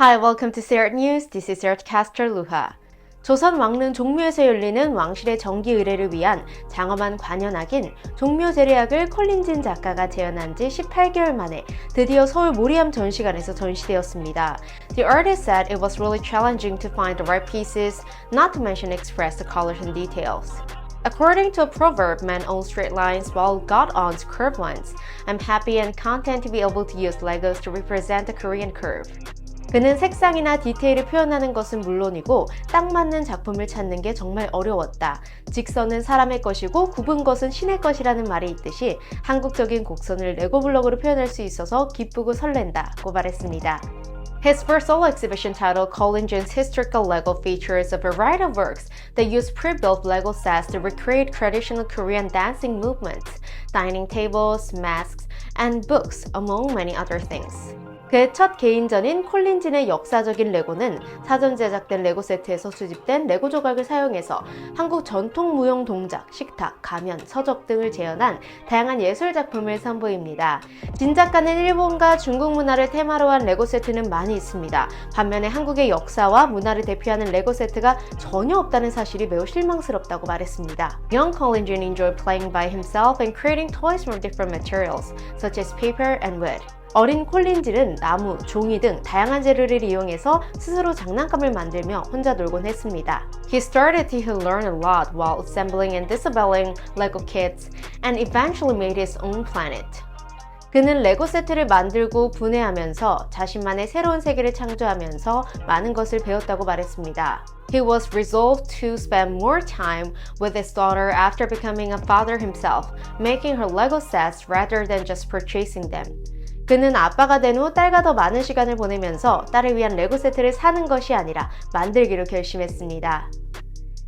Hi, welcome to Search News. This is Searchcaster Luha. 조선 왕릉 종묘에서 열리는 왕실의 정기 의례를 위한 장엄한 관현악인 종묘 제례악을 콜린진 작가가 재현한 지 18개월 만에 드디어 서울 모리암 전시관에서 전시되었습니다. The artist said it was really challenging to find the right pieces, not to mention express the colors and details. According to a proverb, men own straight lines while God owns curved ones. I'm happy and content to be able to use Legos to represent the Korean curve. 그는 색상이나 디테일을 표현하는 것은 물론이고 딱 맞는 작품을 찾는 게 정말 어려웠다. 직선은 사람의 것이고 굽은 것은 신의 것이라는 말이 있듯이 한국적인 곡선을 레고 블록으로 표현할 수 있어서 기쁘고 설렌다. 고발했습니다. His first solo exhibition titled Colin Jin's Historical Lego features a variety of works that use pre-built Lego sets to recreate traditional Korean dancing movements, dining tables, masks, and books, among many other things. 그의 첫 개인전인 콜린진의 역사적인 레고는 사전 제작된 레고 세트에서 수집된 레고 조각을 사용해서 한국 전통 무용 동작, 식탁, 가면, 서적 등을 재현한 다양한 예술 작품을 선보입니다. 진 작가는 일본과 중국 문화를 테마로 한 레고 세트는 많이 있습니다. 반면에 한국의 역사와 문화를 대표하는 레고 세트가 전혀 없다는 사실이 매우 실망스럽다고 말했습니다. Young Colin Jin enjoyed playing by himself and creating toys from different materials, such as paper and wood. 어린 콜린질은 나무, 종이 등 다양한 재료를 이용해서 스스로 장난감을 만들며 혼자 놀곤 했습니다. He started to learn a lot while assembling and disassembling Lego kits and eventually made his own planet. 그는 레고 세트를 만들고 분해하면서 자신만의 새로운 세계를 창조하면서 많은 것을 배웠다고 말했습니다. He was resolved to spend more time with his daughter after becoming a father himself, making her Lego sets rather than just purchasing them. 그는 아빠가 된 후 딸과 더 많은 시간을 보내면서 딸을 위한 레고 세트를 사는 것이 아니라 만들기로 결심했습니다.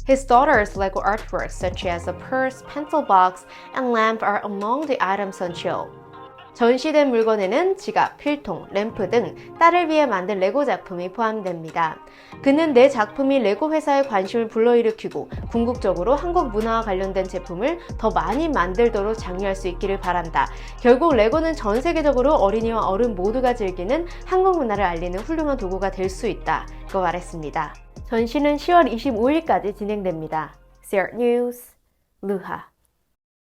His daughter's Lego artworks, such as a purse, pencil box, and lamp, are among the items on show. 전시된 물건에는 지갑, 필통, 램프 등 딸을 위해 만든 레고 작품이 포함됩니다. 그는 내 작품이 레고 회사의 관심을 불러일으키고 궁극적으로 한국 문화와 관련된 제품을 더 많이 만들도록 장려할 수 있기를 바란다. 결국 레고는 전 세계적으로 어린이와 어른 모두가 즐기는 한국 문화를 알리는 훌륭한 도구가 될 수 있다. 고 말했습니다. 전시는 10월 25일까지 진행됩니다. Search News, 루하